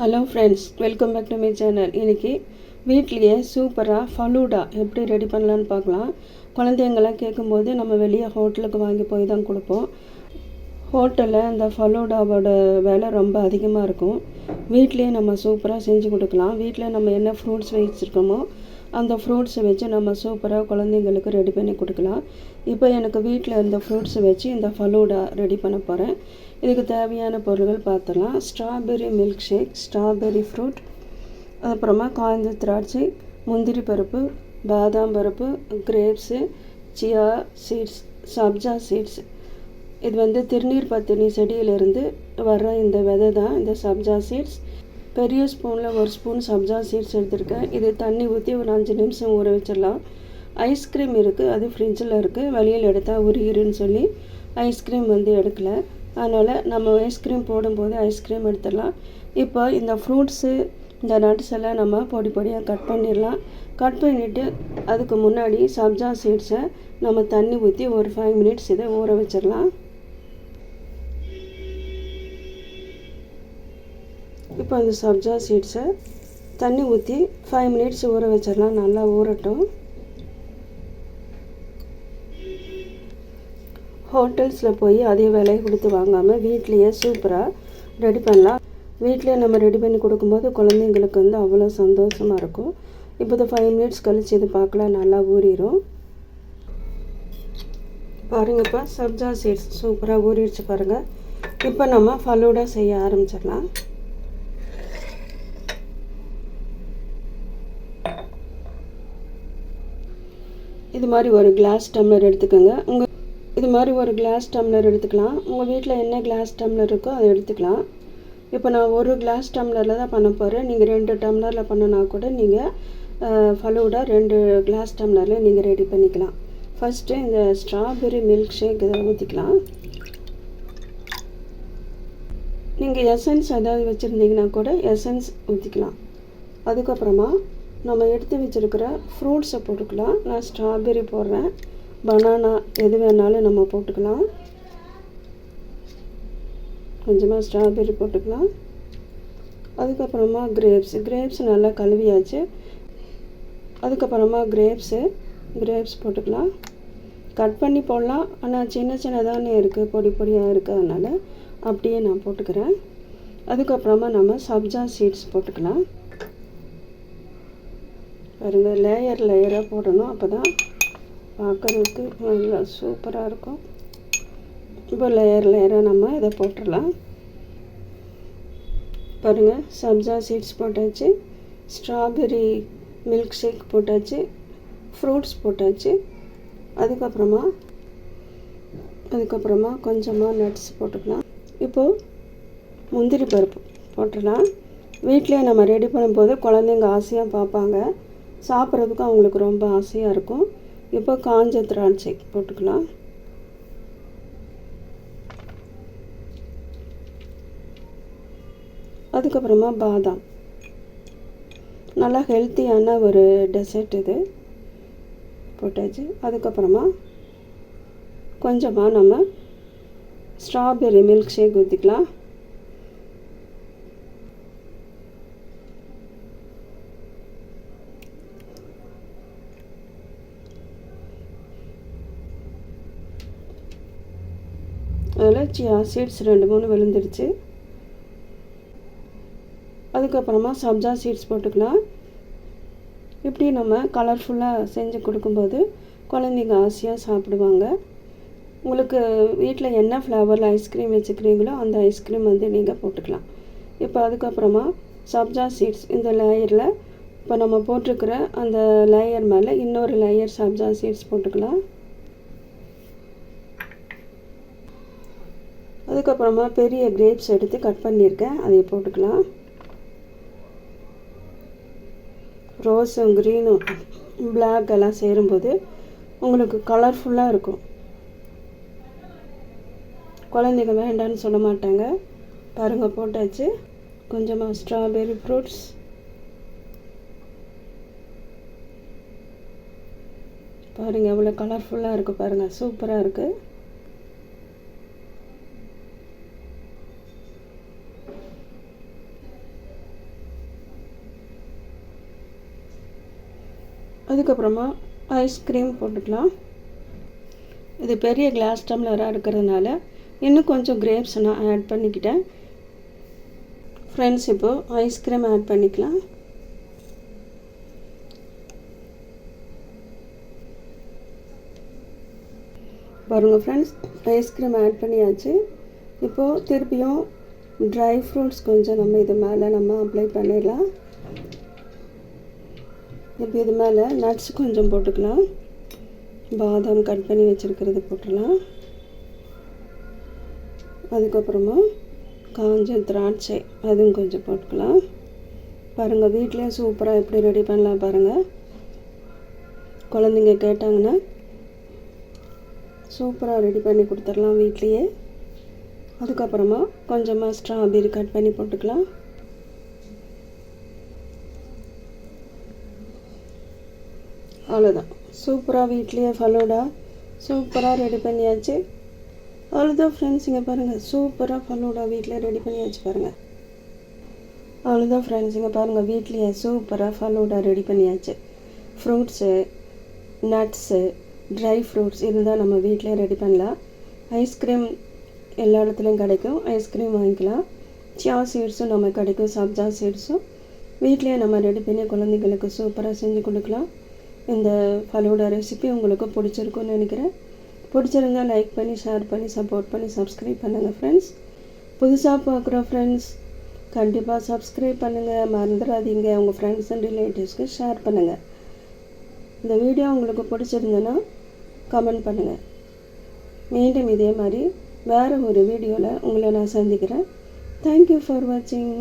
Hello friends welcome back to my channel இன்றைக்கி வீட்லேயே சூப்பராக ஃபலூடா எப்படி ரெடி பண்ணலான்னு பார்க்கலாம். குழந்தைங்களாம் கேட்கும்போது நம்ம வெளியே ஹோட்டலுக்கு வாங்கி போய் தான் கொடுப்போம். ஹோட்டலில் இந்த ஃபலூடாவோட விலை ரொம்ப அதிகமாக இருக்கும். வீட்லேயே நம்ம சூப்பராக செஞ்சு கொடுக்கலாம். வீட்டில் நம்ம என்ன ஃப்ரூட்ஸ் வச்சுருக்கோமோ அந்த ஃப்ரூட்ஸை வச்சு நம்ம சூப்பராக குழந்தைங்களுக்கு ரெடி பண்ணி கொடுக்கலாம். இப்போ எனக்கு வீட்டில் இருந்த ஃப்ரூட்ஸை வச்சு இந்த ஃபலூடா ரெடி பண்ண போகிறேன் இதுக்கு தேவையான பொருட்கள் பார்த்துலாம் strawberry milk shake strawberry fruit அப்புறமா காய்ந்த திராட்சை முந்திரி பருப்பு பாதாம் பருப்பு grapes chia seeds sabja seeds இது வந்து திருநீர் பத்தினி செடியிலிருந்து வர்ற இந்த விதை தான் இந்த சப்ஜா சீட்ஸ் பெரிய ஸ்பூனில் ஒரு ஸ்பூன் சப்ஜா சீட்ஸ் எடுத்திருக்கேன். இது தண்ணி ஊற்றி ஒரு அஞ்சு நிமிஷம் ஊற வச்சிடலாம். ஐஸ்கிரீம் இருக்குது அது ஃப்ரிட்ஜில் இருக்குது வெளியில் எடுத்தால் உருகிருன்னு சொல்லி ஐஸ்கிரீம் வந்து எடுக்கலை. அதனால் நம்ம ஐஸ்கிரீம் போடும்போது ஐஸ்கிரீம் எடுத்துடலாம். இப்போ இந்த ஃப்ரூட்ஸு இந்த நட்ஸ் எல்லாம் நம்ம பொடி பொடியாக கட் பண்ணிடலாம். கட் பண்ணிவிட்டு அதுக்கு முன்னாடி சப்ஜா சீட்ஸை நம்ம தண்ணி ஊற்றி ஒரு ஃபைவ் மினிட்ஸ் இதை ஊற வச்சிடலாம். இப்போ அந்த சப்ஜா சீட்ஸை தண்ணி ஊற்றி ஃபைவ் மினிட்ஸ் ஊற வச்சிடலாம். நல்லா ஊறட்டும். ஹோட்டல்ஸில் போய் அதே விலையை கொடுத்து வாங்காமல் வீட்லேயே சூப்பராக ரெடி பண்ணலாம். வீட்டிலே நம்ம ரெடி பண்ணி கொடுக்கும்போது குழந்தைங்களுக்கு வந்து அவ்வளோ சந்தோஷமாக இருக்கும். இப்போ ஃபைவ் மினிட்ஸ் கழித்து இது பார்க்கலாம். நல்லா ஊறிடும் பாருங்கப்பா சப்ஜா சீட்ஸ் சூப்பராக ஊறிடுச்சு பாருங்கள் இப்போ நம்ம ஃபலூடா செய்ய ஆரம்பிச்சிடலாம். இது மாதிரி ஒரு கிளாஸ் டம்ளர் எடுத்துக்கோங்க. உங்கள் இது மாதிரி ஒரு கிளாஸ் டம்ளர் எடுத்துக்கலாம். உங்கள் வீட்டில் என்ன கிளாஸ் டம்ளர் இருக்கோ அதை எடுத்துக்கலாம். இப்போ நான் ஒரு கிளாஸ் டம்ளரில் தான் பண்ண போகிறேன் நீங்கள் ரெண்டு டம்ளரில் பண்ணனா கூட நீங்கள் ஃபலூடா ரெண்டு கிளாஸ் டம்ளரில் நீங்கள் ரெடி பண்ணிக்கலாம். ஃபஸ்ட்டு இந்த ஸ்ட்ராபெரி மில்க் ஷேக் இதை ஊற்றிக்கலாம் நீங்கள் எசன்ஸ் ஏதாவது வச்சுருந்தீங்கன்னா கூட எசன்ஸ் ஊற்றிக்கலாம் அதுக்கப்புறமா நம்ம எடுத்து வச்சுருக்கிற ஃப்ரூட்ஸை போட்டுக்கலாம். நான் ஸ்ட்ராபெரி போடுறேன். பனானா எது வேணாலும் நம்ம போட்டுக்கலாம். கொஞ்சமாக ஸ்ட்ராபெரி போட்டுக்கலாம். அதுக்கப்புறமா கிரேப்ஸ் கிரேப்ஸ் நல்லா கழுவியாச்சு. அதுக்கப்புறமா கிரேப்ஸு கிரேப்ஸ் போட்டுக்கலாம். கட் பண்ணி போடலாம். ஆனால் சின்ன சின்னதானே இருக்குது பொடி பொடியாக இருக்கிறதுனால அப்படியே நான் போட்டுக்கிறேன். அதுக்கப்புறமா நம்ம சப்ஜா சீட்ஸ் போட்டுக்கலாம். பாருங்கள் லேயர் லேயராக போடணும். அப்போ தான் பார்க்குறதுக்கு நல்லா சூப்பராக இருக்கும். இப்போ லேயர் லேயராக நம்ம இதை போட்டுடலாம். பாருங்கள் சப்ஜா சீட்ஸ் போட்டாச்சு. ஸ்ட்ராபெரி மில்க் ஷேக் போட்டாச்சு. ஃப்ரூட்ஸ் போட்டாச்சு. அதுக்கப்புறமா அதுக்கப்புறமா கொஞ்சமாக நட்ஸ் போட்டுக்கலாம். இப்போது முந்திரி பருப்பு போட்டுடலாம். வீட்டிலே நம்ம ரெடி பண்ணும்போது குழந்தைங்க ஆசையாக பார்ப்பாங்க. சாப்பிட்றதுக்கும் அவங்களுக்கு ரொம்ப ஆசையாக இருக்கும். இப்போ காஞ்ச திராட்சை போட்டுக்கலாம். அதுக்கப்புறமா பாதாம். நல்லா ஹெல்த்தியான ஒரு டெசர்ட் இது. போட்டாச்சு. அதுக்கப்புறமா கொஞ்சமாக நம்ம ஸ்ட்ராபெரி மில்க் ஷேக் ஊற்றிக்கலாம் அதில் சியா சீட்ஸ் ரெண்டு மூணு விழுந்துருச்சு. அதுக்கப்புறமா சப்ஜா சீட்ஸ் போட்டுக்கலாம். இப்படி நம்ம கலர்ஃபுல்லாக செஞ்சு கொடுக்கும்போது குழந்தைங்க ஆசையாக சாப்பிடுவாங்க. உங்களுக்கு வீட்டில் என்ன ஃப்ளேவரில் ஐஸ்கிரீம் வச்சுக்கிறீங்களோ அந்த ஐஸ்கிரீம் வந்து நீங்கள் போட்டுக்கலாம். இப்போ அதுக்கப்புறமா சப்ஜா சீட்ஸ் இந்த லேயரில் இப்போ நம்ம போட்டிருக்கிற அந்த லேயர் மேலே இன்னொரு லேயர் சப்ஜா சீட்ஸ் போட்டுக்கலாம். அதுக்கப்புறமா பெரிய கிரேப்ஸ் எடுத்து கட் பண்ணியிருக்கேன். அதை போட்டுக்கலாம். ரோஸும் க்ரீனும் பிளாக் எல்லாம் சேரும்போது உங்களுக்கு கலர்ஃபுல்லாக இருக்கும். குழந்தைங்க வேண்டான்னு சொல்ல மாட்டாங்க. பாருங்கள் போட்டாச்சு. கொஞ்சமாக ஸ்ட்ராபெரி ஃப்ரூட்ஸ் பாருங்கள் எவ்வளோ கலர்ஃபுல்லாக இருக்குது பாருங்கள் சூப்பராக இருக்குது அதுக்கப்புறமா ஐஸ்கிரீம் போட்டுக்கலாம். இது பெரிய கிளாஸ் டம்ளராக இருக்கிறதுனால இன்னும் கொஞ்சம் கிரேப்ஸ் நான் ஆட் பண்ணிக்கிட்டேன். ஃப்ரெண்ட்ஸ் இப்போது ஐஸ்கிரீம் ஆட் பண்ணிக்கலாம். பாருங்கள் ஃப்ரெண்ட்ஸ் ஐஸ்கிரீம் ஆட் பண்ணியாச்சு. இப்போது திருப்பியும் ட்ரை ஃப்ரூட்ஸ் கொஞ்சம் நம்ம இது மேலே நம்ம அப்ளை பண்ணிடலாம். இப்போ இது மேலே நட்ஸ் கொஞ்சம் போட்டுக்கலாம். பாதாம் கட் பண்ணி வச்சுருக்கிறது போட்டுடலாம். அதுக்கப்புறமா காஞ்ச திராட்சை அதுவும் கொஞ்சம் போட்டுக்கலாம். பாருங்கள் வீட்லேயும் சூப்பராக எப்படி ரெடி பண்ணலாம் பாருங்கள் குழந்தைங்க கேட்டாங்கன்னா சூப்பராக ரெடி பண்ணி கொடுத்துடலாம் வீட்லேயே. அதுக்கப்புறமா கொஞ்சமாக ஸ்ட்ராபெரி கட் பண்ணி போட்டுக்கலாம். அவ்வளோதான் சூப்பராக வீட்லேயே ஃபலோடா சூப்பராக ரெடி பண்ணியாச்சு. அவ்வளோதான் ஃப்ரெண்ட்ஸ் இங்கே பாருங்கள் சூப்பராக ஃபலோடா வீட்டில் ரெடி பண்ணியாச்சு பாருங்கள் அவ்வளோதான் ஃப்ரெண்ட்ஸ் இங்கே பாருங்கள் வீட்லேயே சூப்பராக ஃபலூடா ரெடி பண்ணியாச்சு. ஃப்ரூட்ஸு நட்ஸு ட்ரை ஃப்ரூட்ஸ் இருந்தால் நம்ம வீட்டிலே ரெடி பண்ணலாம். ஐஸ்கிரீம் எல்லா இடத்துலையும் கிடைக்கும். ஐஸ்கிரீம் வாங்கிக்கலாம். சியா சீட்ஸும் நம்ம கிடைக்கும். சப்ஜா சீட்ஸும் வீட்லேயே நம்ம ரெடி பண்ணி குழந்தைங்களுக்கு சூப்பராக செஞ்சு கொடுக்கலாம். இந்த ஃபலூடா ரெசிபி உங்களுக்கு பிடிச்சிருக்குன்னு நினைக்கிறேன். பிடிச்சிருந்தால் லைக் பண்ணி ஷேர் பண்ணி சப்போர்ட் பண்ணி சப்ஸ்கிரைப் பண்ணுங்கள் ஃப்ரெண்ட்ஸ் புதுசாக பார்க்குற ஃப்ரெண்ட்ஸ் கண்டிப்பாக சப்ஸ்கிரைப் பண்ணுங்கள் மறந்துடாதீங்க. உங்கள் ஃப்ரெண்ட்ஸ் அண்ட் ரிலேட்டிவ்ஸ்க்கு ஷேர் பண்ணுங்கள் இந்த வீடியோ உங்களுக்கு பிடிச்சிருந்ததுன்னா கமெண்ட் பண்ணுங்கள் மீண்டும் இதே மாதிரி வேறு ஒரு வீடியோவில் உங்களை நான் சந்திக்கிறேன். தேங்க்யூ ஃபார் வாட்சிங்